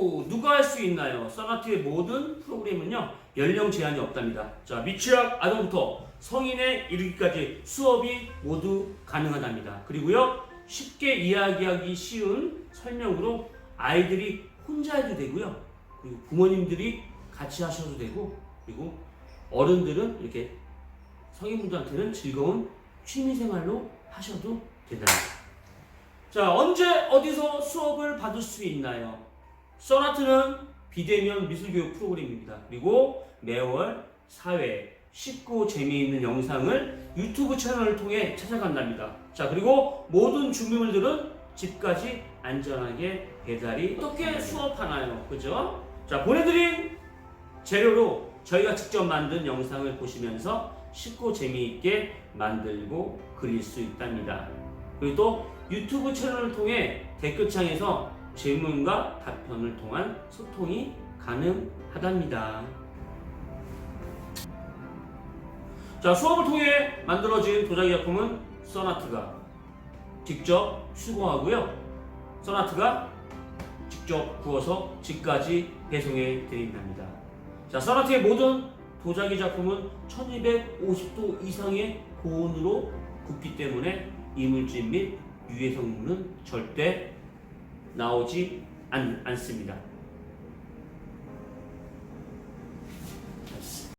또 누가 할 수 있나요? 써나트의 모든 프로그램은요 연령 제한이 없답니다. 자 미취학 아동부터 성인에 이르기까지 수업이 모두 가능하답니다. 그리고요 쉽게 이야기하기 쉬운 설명으로 아이들이 혼자 해도 되고요. 그리고 부모님들이 같이 하셔도 되고 그리고 어른들은 이렇게 성인분들한테는 즐거운 취미생활로 하셔도 된답니다. 자, 언제 어디서 수업을 받을 수 있나요? 써나트는 비대면 미술교육 프로그램입니다. 그리고 매월 사회 쉽고 재미있는 영상을 유튜브 채널을 통해 찾아간답니다. 자, 그리고 모든 준비물들은 집까지 안전하게 배달이 어떻게 수업하나요? 그죠? 자, 보내드린 재료로 저희가 직접 만든 영상을 보시면서 쉽고 재미있게 만들고 그릴 수 있답니다. 그리고 또 유튜브 채널을 통해 댓글창에서 질문과 답변을 통한 소통이 가능하답니다. 자, 수업을 통해 만들어진 도자기 작품은 써나트가 직접 수거하고요. 써나트가 직접 구워서 집까지 배송해 드린답니다. 자, 써나트의 모든 도자기 작품은 1250도 이상의 고온으로 굽기 때문에 이물질 및 유해 성분은 절대 나오지 않, 않습니다.